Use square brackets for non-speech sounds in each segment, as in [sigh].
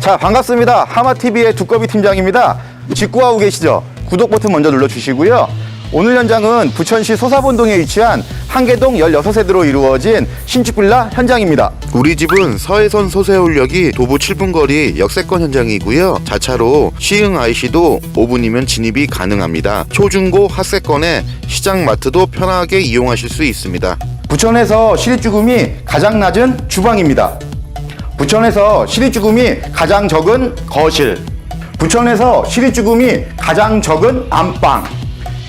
자, 반갑습니다. 하마TV의 두꺼비 팀장입니다. 직구하고 계시죠? 구독 버튼 먼저 눌러주시고요. 오늘 현장은 부천시 소사본동에 위치한 한계동 16세대로 이루어진 신축 빌라 현장입니다. 우리 집은 서해선 소세울역이 도보 7분 거리 역세권 현장이고요. 자차로 시흥 IC도 5분이면 진입이 가능합니다. 초중고 하세권에 시장 마트도 편하게 이용하실 수 있습니다. 부천에서 시립주금이 가장 낮은 주방입니다. 부천에서 시립주금이 가장 적은 거실. 부천에서 시립주금이 가장 적은 안방.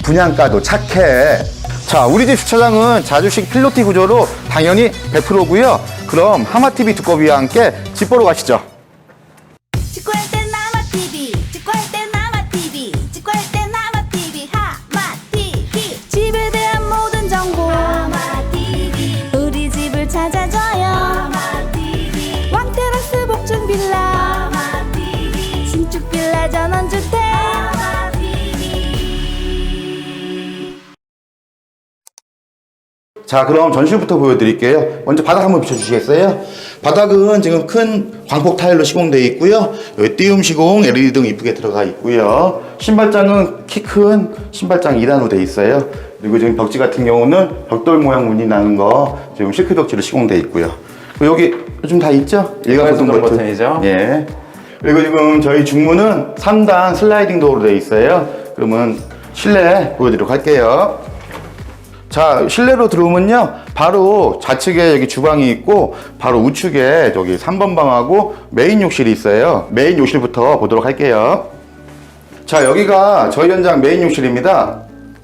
분양가도 착해. 자, 우리 집 주차장은 자주식 필로티 구조로 당연히 100%고요. 그럼 하마TV 두꺼비와 함께 집 보러 가시죠. 자, 그럼 전실부터 보여드릴게요. 먼저 바닥 한번 비춰주시겠어요? 바닥은 지금 큰 광폭 타일로 시공되어 있고요. 여기 띄움 시공, LED 등 이쁘게 들어가 있고요. 신발장은 키 큰 신발장 2단으로 되어 있어요. 그리고 지금 벽지 같은 경우는 벽돌 모양 무늬 나는 거 지금 실크 벽지로 시공되어 있고요. 여기 요즘 다 있죠? 일괄 소동 버튼. 버튼이죠? 예. 그리고 지금 저희 중문은 3단 슬라이딩 도어로 되어 있어요. 그러면 실내 보여드리도록 할게요. 자, 실내로 들어오면요. 바로 좌측에 여기 주방이 있고, 바로 우측에 저기 3번 방하고 메인 욕실이 있어요. 메인 욕실부터 보도록 할게요. 자, 여기가 저희 현장 메인 욕실입니다.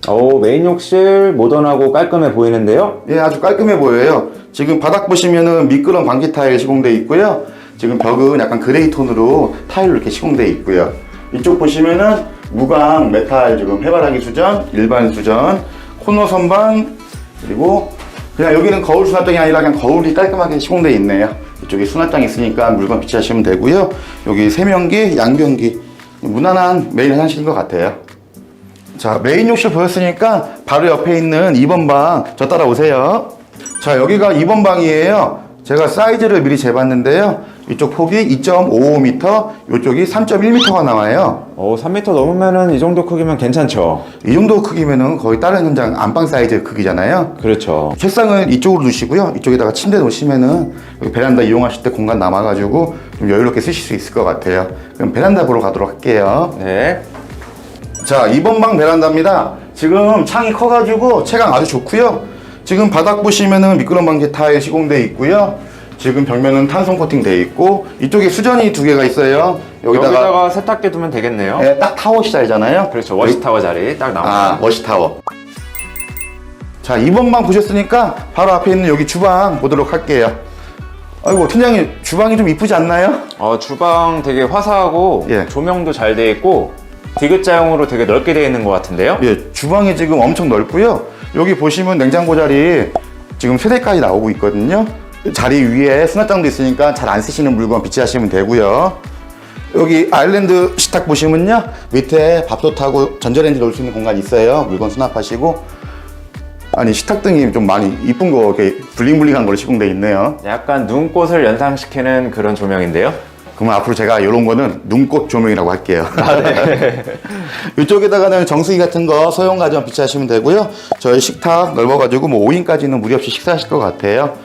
오 메인 욕실 모던하고 깔끔해 보이는데요. 예, 아주 깔끔해 보여요. 지금 바닥 보시면은 미끄럼 방기 타일 시공되어 있고요. 지금 벽은 약간 그레이 톤으로 타일로 이렇게 시공되어 있고요. 이쪽 보시면은 무광 메탈 지금 해바라기 수전, 일반 수전, 코너 선반 그리고 그냥 여기는 거울 수납장이 아니라 그냥 거울이 깔끔하게 시공되어 있네요. 이쪽에 수납장 있으니까 물건 비치하시면 되고요. 여기 세면기, 양변기 무난한 메인 화장실인 것 같아요. 자, 메인 욕실 보였으니까 바로 옆에 있는 2번 방, 저 따라오세요. 자, 여기가 2번 방이에요. 제가 사이즈를 미리 재봤는데요. 이쪽 폭이 2.55m, 이쪽이 3.1m가 나와요. 오 3m 넘으면은 이 정도 크기면 괜찮죠. 이 정도 크기면은 거의 다른 현장 안방 사이즈 크기잖아요. 그렇죠. 책상을 이쪽으로 두시고요. 이쪽에다가 침대 놓으시면은 여기 베란다 이용하실 때 공간 남아가지고 좀 여유롭게 쓰실 수 있을 것 같아요. 그럼 베란다 보러 가도록 할게요. 네. 자, 2번 방 베란다입니다. 지금 창이 커가지고 채광 아주 좋고요. 지금 바닥 보시면은 미끄럼 방지 타일 시공돼 있고요. 지금 벽면은 탄성 코팅 돼 있고 이쪽에 수전이 두 개가 있어요. 여기다가, 여기다가 세탁기 두면 되겠네요. 예, 딱 타워 시자이잖아요. 그렇죠. 워시타워 자리 딱 아, 나옵니다. 워시 타워. 자, 2번 방 보셨으니까 바로 앞에 있는 여기 주방 보도록 할게요. 아이고, 팀장님, 주방이 좀 이쁘지 않나요? 어, 주방 되게 화사하고 예. 조명도 잘 돼 있고 디귿자형으로 되게 넓게 되어 있는 것 같은데요. 예, 주방이 지금 엄청 넓고요. 여기 보시면 냉장고 자리 지금 세 대까지 나오고 있거든요. 자리 위에 수납장도 있으니까 잘 안 쓰시는 물건 비치하시면 되고요. 여기 아일랜드 식탁 보시면요. 밑에 밥솥하고 전자레인지 넣을 수 있는 공간이 있어요. 물건 수납하시고. 아니, 식탁등이 좀 많이 이쁜 거, 이렇게 블링블링한 걸로 시공돼 있네요. 약간 눈꽃을 연상시키는 그런 조명인데요. 그러면 앞으로 제가 이런 거는 눈꽃 조명이라고 할게요. [laughs] 이쪽에다가는 정수기 같은 거 소형 가전 비치하시면 되고요. 저희 식탁 넓어가지고 뭐 5인까지는 무리 없이 식사하실 것 같아요.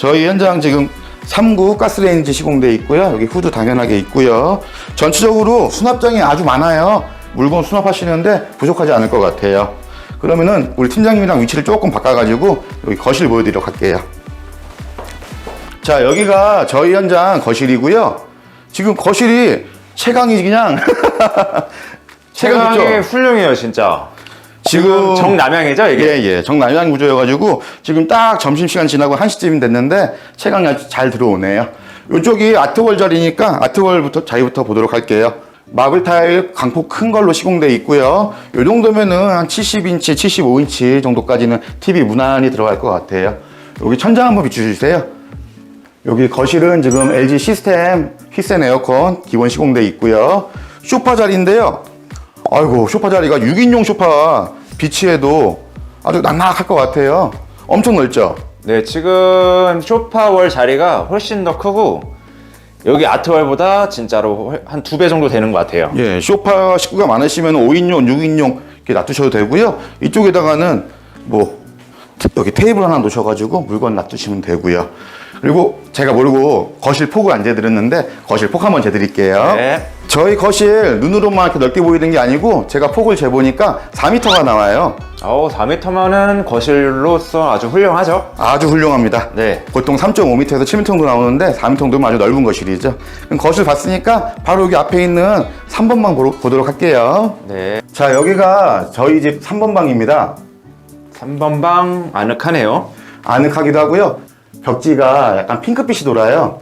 저희 현장 지금 3구 가스레인지 시공돼 있고요. 여기 후드 당연하게 있고요. 전체적으로 수납장이 아주 많아요. 물건 수납하시는데 부족하지 않을 것 같아요. 그러면은 우리 팀장님이랑 위치를 조금 바꿔가지고 여기 거실 보여드리도록 할게요. 자, 여기가 저희 현장 거실이고요. 지금 거실이 채광이 그냥 [laughs] 채광 체감이 있죠? 훌륭해요, 진짜. 지금 정남향이죠, 이게? 예, 예. 정남향 구조여가지고 지금 딱 점심시간 지나고 1시쯤 됐는데 채광이 아주 잘 들어오네요. 이쪽이 아트월 자리니까 아트월부터 자리부터 보도록 할게요. 마블 타일 강폭 큰 걸로 시공돼 있고요. 이 정도면은 한 70인치, 75인치 정도까지는 TV 무난히 들어갈 것 같아요. 여기 천장 한번 비춰주세요. 여기 거실은 지금 LG 시스템 휘센 에어컨 기본 시공돼 있고요. 소파 자리인데요. 아이고 소파 자리가 6인용 소파 비치해도 아주 낭낭할 것 같아요. 엄청 넓죠? 네, 지금 쇼파월 자리가 훨씬 더 크고 여기 아트월보다 진짜로 한 두 배 정도 되는 것 같아요. 예, 소파 식구가 많으시면 5인용, 6인용 이렇게 놔두셔도 되고요. 이쪽에다가는 뭐 여기 테이블 하나 놓으셔가지고 물건 놔두시면 되고요. 그리고 제가 모르고 거실 폭을 안 재드렸는데 거실 폭 한번 재드릴게요. 네. 저희 거실 눈으로만 이렇게 넓게 보이는 게 아니고 제가 폭을 재보니까 4m가 나와요. 어, 4m면은 거실로서 아주 훌륭하죠. 아주 훌륭합니다. 네. 보통 3.5m에서 7m 정도 나오는데 4m 정도면 아주 넓은 거실이죠. 그럼 거실 봤으니까 바로 여기 앞에 있는 3번방 보도록 할게요. 네. 자, 여기가 저희 집 3번 방입니다. 3번 방 아늑하네요. 아늑하기도 하고요. 벽지가 약간 핑크빛이 돌아요.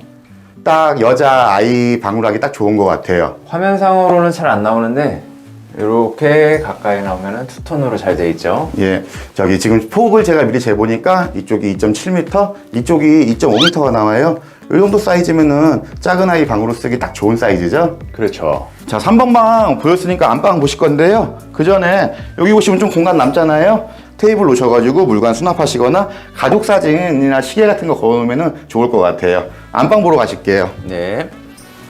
딱 여자 아이 방으로 하기 딱 좋은 것 같아요. 화면상으로는 잘 안 나오는데 이렇게 가까이 나오면은 투톤으로 잘 돼 있죠. 예, 저기 지금 폭을 제가 미리 재보니까 이쪽이 2.7m, 이쪽이 2.5m가 나와요. 이 정도 사이즈면은 작은 아이 방으로 쓰기 딱 좋은 사이즈죠. 그렇죠. 자, 3번 방 보였으니까 안방 보실 건데요. 그 전에 여기 보시면 좀 공간 남잖아요. 테이블 놓으셔가지고 물건 수납하시거나 가족 사진이나 시계 같은 거 걸어놓으면 좋을 것 같아요. 안방 보러 가실게요. 네.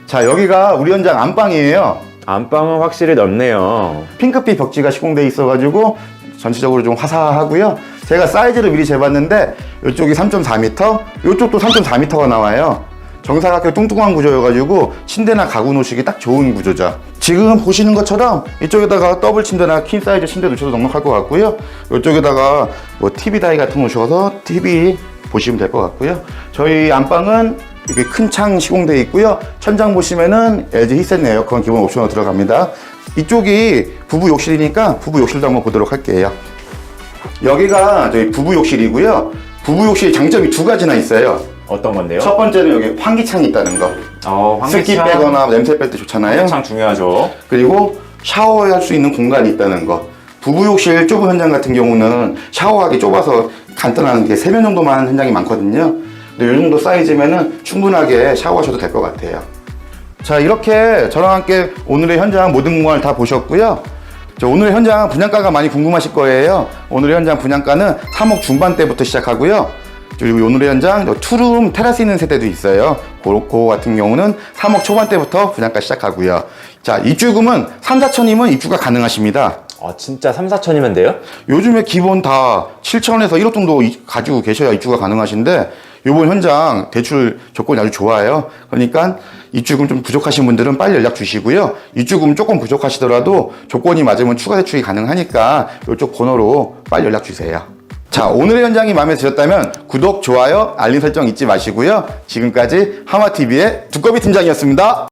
자, 여기가 우리 현장 안방이에요. 안방은 확실히 넓네요. 핑크빛 벽지가 시공돼 있어가지고 전체적으로 좀 화사하고요. 제가 사이즈를 미리 재봤는데 이쪽이 3.4m, 이쪽도 3.4m가 나와요. 정사각형 뚱뚱한 구조여가지고 침대나 가구 놓으시기 딱 좋은 구조죠. 지금 보시는 것처럼 이쪽에다가 더블 침대나 퀸 사이즈 침대 놓으셔도 넉넉할 것 같고요. 이쪽에다가 뭐 TV 다이 같은 거 놓으셔서 TV 보시면 될 것 같고요. 저희 안방은 이렇게 큰 창 시공되어 있고요. 천장 보시면은 LG 히센 에어컨 기본 옵션으로 들어갑니다. 이쪽이 부부 욕실이니까 부부 욕실도 한번 보도록 할게요. 여기가 저희 부부 욕실이고요. 부부 욕실 장점이 두 가지나 있어요. 어떤 건데요? 첫 번째는 여기 환기창이 있다는 거. 어, 습기 환기창. 빼거나 냄새 뺄 때 좋잖아요. 환기창 중요하죠. 그리고 샤워할 수 있는 공간이 있다는 거. 부부 욕실 좁은 현장 같은 경우는 샤워하기 좁아서 간단한 게세명 정도만 현장이 많거든요. 근데 이 정도 사이즈면은 충분하게 샤워하셔도 될 것 같아요. 자, 이렇게 저랑 함께 오늘의 현장 모든 공간을 다 보셨고요. 저 오늘의 현장 분양가가 많이 궁금하실 거예요. 오늘의 현장 분양가는 3억 중반대부터 시작하고요. 그리고 오늘의 현장 저 투룸 테라스 있는 세대도 있어요. 그, 그 같은 경우는 3억 초반대부터 분양가 시작하고요. 자, 입주금은 3, 4천이면 입주가 가능하십니다. 어, 진짜 3, 4천이면 돼요? 요즘에 기본 다 7천에서 1억 정도 이- 가지고 계셔야 입주가 가능하신데 요번 현장 대출 조건이 아주 좋아요. 그러니까 입주금 좀 부족하신 분들은 빨리 연락 주시고요. 입주금 조금 부족하시더라도 조건이 맞으면 추가 대출이 가능하니까 이쪽 번호로 빨리 연락 주세요. 자, 오늘의 현장이 마음에 드셨다면 구독, 좋아요, 알림 설정 잊지 마시고요. 지금까지 하마TV의 두꺼비 팀장이었습니다.